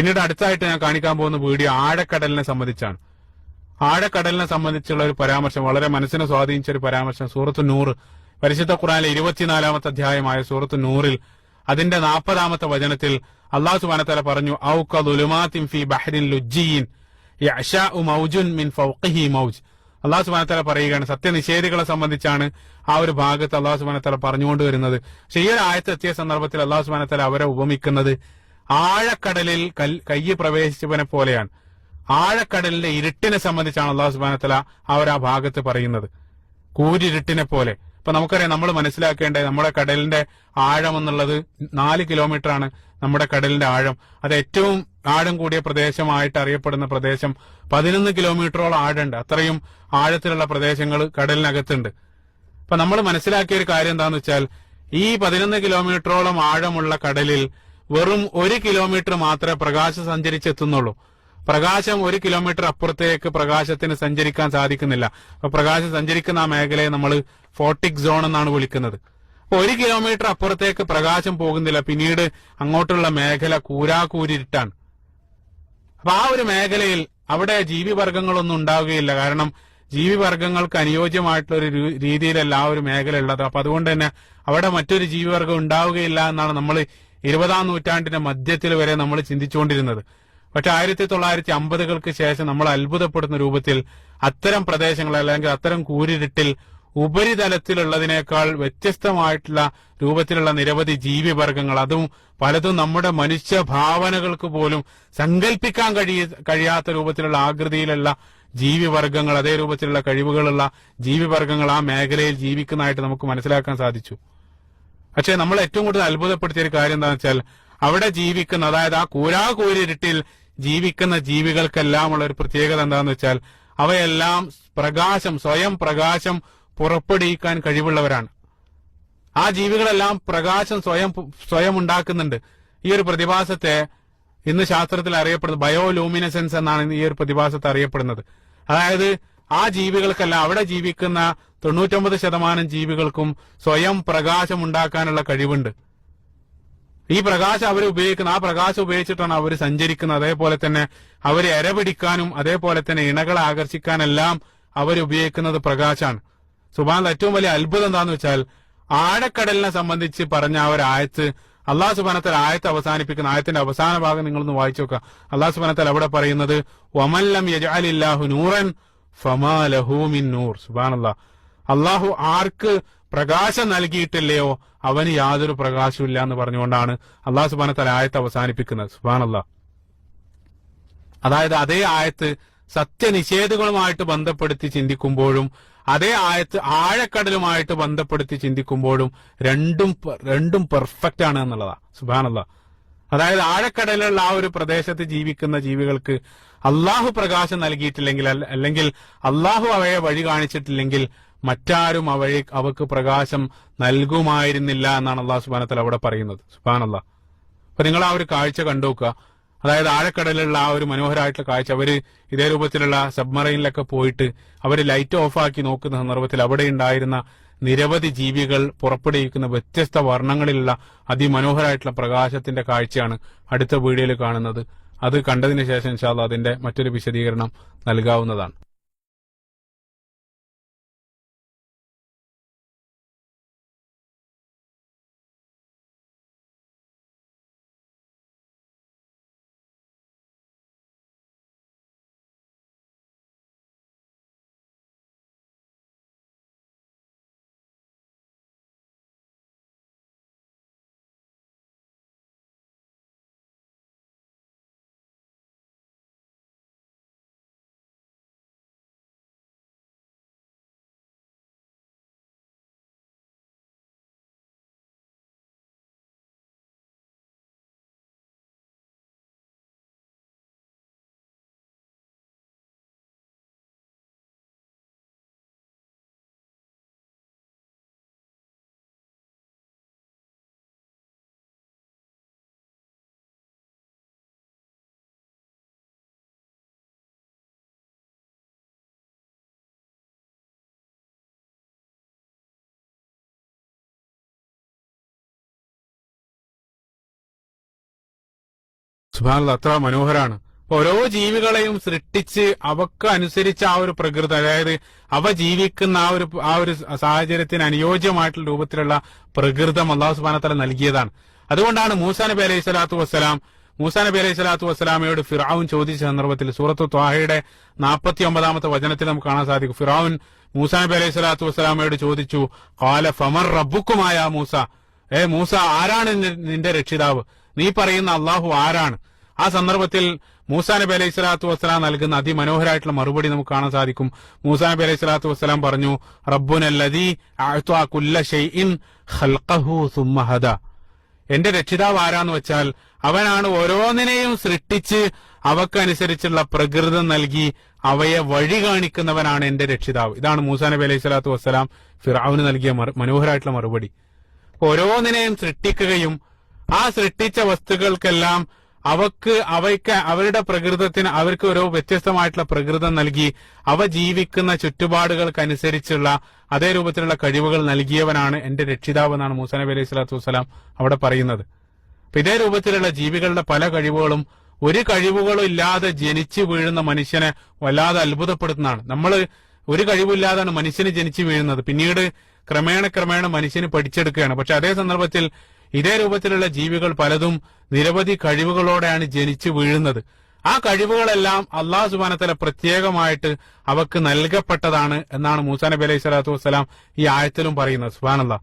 പിന്നീട് അടുത്തായിട്ട് ഞാൻ കാണിക്കാൻ പോകുന്ന വീഡിയോ ആഴക്കടലിനെ സംബന്ധിച്ചാണ്. ആഴക്കടലിനെ സംബന്ധിച്ചുള്ള ഒരു പരാമർശം വളരെ മനസ്സിനെ സ്വാധീനിച്ച ഒരു പരാമർശം സൂറത്ത് നൂറ്. പരിശുദ്ധ ഖുറാനിലെ ഇരുപത്തിനാലാമത്തെ അധ്യായമായ സൂറത്ത് നൂറിൽ അതിന്റെ നാൽപ്പതാമത്തെ വചനത്തിൽ അള്ളാഹു സുബാനത്തല പറഞ്ഞു ഫി ബഹ്റിൻ ലുജ്ജിയിൻ മൗജുൻ മിൻ ഫൗഖിഹി മൗജ്. അള്ളാഹു സുബാനത്തല പറയുകയാണ് സത്യനിഷേധികളെ സംബന്ധിച്ചാണ് ആ ഒരു ഭാഗത്ത് അള്ളാഹു സുബാനത്തല പറഞ്ഞുകൊണ്ട് വരുന്നത് പക്ഷെ ഈ ഒരു ആയത്തെത്തിയ സന്ദർഭത്തിൽ അള്ളാഹു സുബാനത്തല അവരെ ഉപമിക്കുന്നത് ആഴക്കടലിൽ കയ്യ് പ്രവേശിച്ചവനെ പോലെയാണ്. ആഴക്കടലിന്റെ ഇരുട്ടിനെ സംബന്ധിച്ചാണ് അള്ളാഹു സുബാനത്തല ഒരു ആ ഭാഗത്ത് പറയുന്നത്. കൂരിരുട്ടിനെ പോലെ. ഇപ്പൊ നമുക്കറിയാം നമ്മൾ മനസ്സിലാക്കേണ്ടത് നമ്മുടെ കടലിന്റെ ആഴം എന്നുള്ളത് നാല് കിലോമീറ്റർ ആണ് നമ്മുടെ കടലിന്റെ ആഴം. അത് ഏറ്റവും ആഴം കൂടിയ പ്രദേശമായിട്ട് അറിയപ്പെടുന്ന പ്രദേശം പതിനൊന്ന് കിലോമീറ്ററോളം ആഴമുണ്ട്. അത്രയും ആഴത്തിലുള്ള പ്രദേശങ്ങൾ കടലിനകത്തുണ്ട്. അപ്പൊ നമ്മൾ മനസ്സിലാക്കിയ ഒരു കാര്യം എന്താണെന്ന് വെച്ചാൽ ഈ പതിനൊന്ന് കിലോമീറ്ററോളം ആഴമുള്ള കടലിൽ വെറും ഒരു കിലോമീറ്റർ മാത്രമേ പ്രകാശം സഞ്ചരിച്ചെത്തുന്നുള്ളൂ. പ്രകാശം ഒരു കിലോമീറ്റർ അപ്പുറത്തേക്ക് പ്രകാശത്തിന് സഞ്ചരിക്കാൻ സാധിക്കുന്നില്ല. അപ്പൊ പ്രകാശം സഞ്ചരിക്കുന്ന ആ മേഖലയെ നമ്മൾ ഫോട്ടിക് സോൺ എന്നാണ് വിളിക്കുന്നത്. അപ്പൊ ഒരു കിലോമീറ്റർ അപ്പുറത്തേക്ക് പ്രകാശം പോകുന്നില്ല പിന്നീട് അങ്ങോട്ടുള്ള മേഖല കൂരാകൂരിട്ടാണ്. അപ്പൊ ആ ഒരു മേഖലയിൽ അവിടെ ജീവിവർഗങ്ങളൊന്നും ഉണ്ടാവുകയില്ല. കാരണം ജീവിവർഗങ്ങൾക്ക് അനുയോജ്യമായിട്ടുള്ള ഒരു രീതിയിലല്ല ആ ഒരു മേഖല ഉള്ളത്. അപ്പൊ അതുകൊണ്ട് തന്നെ അവിടെ മറ്റൊരു ജീവിവർഗം ഉണ്ടാവുകയില്ല എന്നാണ് നമ്മൾ ഇരുപതാം നൂറ്റാണ്ടിന്റെ മധ്യത്തിൽ വരെ നമ്മൾ ചിന്തിച്ചുകൊണ്ടിരുന്നത്. പക്ഷെ ആയിരത്തി തൊള്ളായിരത്തി അമ്പതുകൾക്ക് ശേഷം നമ്മൾ അത്ഭുതപ്പെടുന്ന രൂപത്തിൽ അത്തരം പ്രദേശങ്ങൾ അല്ലെങ്കിൽ അത്തരം കൂരിരുട്ടിൽ ഉപരിതലത്തിലുള്ളതിനേക്കാൾ വ്യത്യസ്തമായിട്ടുള്ള രൂപത്തിലുള്ള നിരവധി ജീവിവർഗങ്ങൾ. അതും പലതും നമ്മുടെ മനുഷ്യ ഭാവനകൾക്ക് പോലും സങ്കല്പിക്കാൻ കഴിയ കഴിയാത്ത രൂപത്തിലുള്ള ആകൃതിയിലുള്ള ജീവിവർഗങ്ങൾ അതേ രൂപത്തിലുള്ള കഴിവുകളുള്ള ജീവിവർഗങ്ങൾ ആ മേഖലയിൽ ജീവിക്കുന്നതായിട്ട് നമുക്ക് മനസ്സിലാക്കാൻ സാധിച്ചു. പക്ഷെ നമ്മൾ ഏറ്റവും കൂടുതൽ അത്ഭുതപ്പെടുത്തിയ ഒരു കാര്യം എന്താണെന്ന് വെച്ചാൽ അവിടെ ജീവിക്കുന്ന അതായത് ആ കൂരാകൂരിരുട്ടിൽ ജീവിക്കുന്ന ജീവികൾക്കെല്ലാം ഉള്ള ഒരു പ്രത്യേകത എന്താണെന്ന് വെച്ചാൽ അവയെല്ലാം പ്രകാശം സ്വയം പ്രകാശം പുറപ്പെടുവിക്കാൻ കഴിവുള്ളവരാണ്. ആ ജീവികളെല്ലാം പ്രകാശം സ്വയം സ്വയം ഉണ്ടാക്കുന്നുണ്ട്. ഈ ഒരു പ്രതിഭാസത്തെ ഇന്ന് ശാസ്ത്രത്തിൽ അറിയപ്പെടുന്നത് ബയോലൂമിനസെൻസ് എന്നാണ് ഈ ഒരു പ്രതിഭാസത്തെ അറിയപ്പെടുന്നത്. അതായത് ആ ജീവികൾക്കെല്ലാം അവിടെ ജീവിക്കുന്ന തൊണ്ണൂറ്റൊമ്പത് ശതമാനം ജീവികൾക്കും സ്വയം പ്രകാശം ഉണ്ടാക്കാനുള്ള കഴിവുണ്ട്. ഈ പ്രകാശം അവർ ഉപയോഗിക്കുന്ന ആ പ്രകാശം ഉപയോഗിച്ചിട്ടാണ് അവർ സഞ്ചരിക്കുന്നത്. അതേപോലെ തന്നെ അവരെ എരപിടിക്കാനും അതേപോലെ തന്നെ ഇണകളെ ആകർഷിക്കാനെല്ലാം അവർ ഉപയോഗിക്കുന്നത് പ്രകാശമാണ് സുബാൻ ഏറ്റവും വലിയ അത്ഭുതം എന്താന്ന് വെച്ചാൽ ആഴക്കടലിനെ സംബന്ധിച്ച് പറഞ്ഞ ആ ഒരു ആയത്ത് അള്ളാഹു സുബാനത്തൽ ആയത്ത് അവസാനിപ്പിക്കുന്ന ആയത്തിന്റെ അവസാന ഭാഗം നിങ്ങളൊന്ന് വായിച്ചു നോക്കുക. അള്ളാഹു സുബാനത്തൽ അവിടെ പറയുന്നത് ഒമല്ലം യജാലില്ലാഹു നൂറൻ ഫമാ ലഹൂമിൻ നൂർ. സുബാനല്ലാ അള്ളാഹു ആർക്ക് പ്രകാശം നൽകിയിട്ടില്ലയോ അവന് യാതൊരു പ്രകാശവും ഇല്ല എന്ന് പറഞ്ഞുകൊണ്ടാണ് അള്ളാഹു സുബാന തല ആയത്ത് അവസാനിപ്പിക്കുന്നത്. സുബാൻ അള്ളാഹ് അതായത് അതേ ആയത്ത് സത്യനിഷേധങ്ങളുമായിട്ട് ബന്ധപ്പെടുത്തി ചിന്തിക്കുമ്പോഴും അതേ ആയത്ത് ആഴക്കടലുമായിട്ട് ബന്ധപ്പെടുത്തി ചിന്തിക്കുമ്പോഴും രണ്ടും രണ്ടും പെർഫെക്റ്റ് ആണ് എന്നുള്ളതാ. സുബാനല്ല അതായത് ആഴക്കടലുള്ള ആ ഒരു പ്രദേശത്ത് ജീവിക്കുന്ന ജീവികൾക്ക് അള്ളാഹു പ്രകാശം നൽകിയിട്ടില്ലെങ്കിൽ അല്ലെങ്കിൽ അള്ളാഹു അവയെ വഴി കാണിച്ചിട്ടില്ലെങ്കിൽ മറ്റാരും അവഴി അവക്ക് പ്രകാശം നൽകുമായിരുന്നില്ല എന്നാണ് അള്ളാഹു സുബാനത്തൽ അവിടെ പറയുന്നത്. സുബാനല്ല അപ്പൊ നിങ്ങൾ ആ ഒരു കാഴ്ച കണ്ടുവെക്കുക അതായത് ആഴക്കടലിലുള്ള ആ ഒരു മനോഹരമായിട്ടുള്ള കാഴ്ച. അവർ ഇതേ രൂപത്തിലുള്ള സബ്മറൈനിലൊക്കെ പോയിട്ട് അവർ ലൈറ്റ് ഓഫാക്കി നോക്കുന്ന സന്ദർഭത്തിൽ അവിടെ ഉണ്ടായിരുന്ന നിരവധി ജീവികൾ പുറപ്പെടുവിക്കുന്ന വ്യത്യസ്ത വർണങ്ങളിലുള്ള അതിമനോഹരമായിട്ടുള്ള പ്രകാശത്തിന്റെ കാഴ്ചയാണ് അടുത്ത വീഡിയോയിൽ കാണുന്നത്. അത് കണ്ടതിന് ശേഷം ഇൻഷാല്ല അതിന്റെ മറ്റൊരു വിശദീകരണം നൽകാവുന്നതാണ്. സുബാനുള്ള അത്ര മനോഹരാണ്. ഓരോ ജീവികളെയും സൃഷ്ടിച്ച് അവക്ക് അനുസരിച്ച് ആ ഒരു പ്രകൃതി അതായത് അവ ജീവിക്കുന്ന ആ ഒരു ആ ഒരു സാഹചര്യത്തിന് അനുയോജ്യമായിട്ടുള്ള രൂപത്തിലുള്ള പ്രകൃതം അള്ളാഹു സുബാനത്തല നൽകിയതാണ്. അതുകൊണ്ടാണ് മൂസാ നബി അലൈഹി സ്വലാത്തു വസ്സലാം മൂസാ നബി അലൈഹി സ്വലാത്തു വസ്സലാമയോട് ഫിറാവുൻ ചോദിച്ച സന്ദർഭത്തിൽ സൂറത്തു ത്വാഹയുടെ നാൽപ്പത്തി ഒമ്പതാമത്തെ വചനത്തിൽ നമുക്ക് കാണാൻ സാധിക്കും. ഫിറാവുൻ മൂസാ നബി അലൈഹി സ്വലാത്തു വസ്സലാമയോട് ചോദിച്ചു കാല ഫമർ റബ്ബുക്കുമായ മൂസ. ഏ മൂസ ആരാണ് നിന്റെ- രക്ഷിതാവ്? നീ പറയുന്ന അള്ളാഹു ആരാണ്? ആ സന്ദർഭത്തിൽ മൂസാ നബി അലൈഹി സ്വലാത്തു വസ്സലാം നൽകുന്ന അതിമനോഹരമായിട്ടുള്ള മറുപടി നമുക്ക് കാണാൻ സാധിക്കും. മൂസാ നബി അലൈഹി സ്വലാത്തു വസ്സലാം പറഞ്ഞു റബ്ബുനല്ലദീ ഹദ. എന്റെ രക്ഷിതാവ് ആരാന്ന് വെച്ചാൽ അവനാണ് ഓരോന്നിനെയും സൃഷ്ടിച്ച് അവക്കനുസരിച്ചുള്ള പ്രകൃതം നൽകി അവയെ വഴി കാണിക്കുന്നവനാണ് എന്റെ രക്ഷിതാവ്. ഇതാണ് മൂസാ നബി അലൈഹി സ്വലാത്തു വസ്സലാം ഫിറാവിന് നൽകിയ മനോഹരമായിട്ടുള്ള മറുപടി. ഓരോന്നിനെയും സൃഷ്ടിക്കുകയും ആ സൃഷ്ടിച്ച വസ്തുക്കൾക്കെല്ലാം അവക്ക് അവയ്ക്ക് അവരുടെ പ്രകൃതത്തിന് അവർക്ക് ഓരോ വ്യത്യസ്തമായിട്ടുള്ള പ്രകൃതം നൽകി അവ ജീവിക്കുന്ന ചുറ്റുപാടുകൾക്കനുസരിച്ചുള്ള അതേ രൂപത്തിലുള്ള കഴിവുകൾ നൽകിയവനാണ് എന്റെ രക്ഷിതാവ് എന്നാണ് മൂസ നബി അലൈഹി സ്വലാത്തു വസ്സലാം അവിടെ പറയുന്നത്. ഇതേ രൂപത്തിലുള്ള ജീവികളുടെ പല കഴിവുകളും ഒരു കഴിവുകളും ഇല്ലാതെ ജനിച്ചു വീഴുന്ന മനുഷ്യനെ വല്ലാതെ അത്ഭുതപ്പെടുത്തുന്നതാണ്. നമ്മൾ ഒരു കഴിവില്ലാതാണ് മനുഷ്യന് ജനിച്ചു വീഴുന്നത്. പിന്നീട് ക്രമേണ ക്രമേണ മനുഷ്യന് പഠിച്ചെടുക്കുകയാണ്. പക്ഷെ അതേ സന്ദർഭത്തിൽ ഇതേ രൂപത്തിലുള്ള ജീവികൾ പലതും നിരവധി കഴിവുകളോടെയാണ് ജനിച്ചു വീഴുന്നത്. ആ കഴിവുകളെല്ലാം അള്ളാഹു സുബാനത്തല പ്രത്യേകമായിട്ട് അവക്ക് നൽകപ്പെട്ടതാണ് എന്നാണ് മൂസാ നബി അലൈഹി സ്വലാത്തു വസ്സലാം ഈ ആയത്തിലും പറയുന്നത്. സുബാനല്ലാ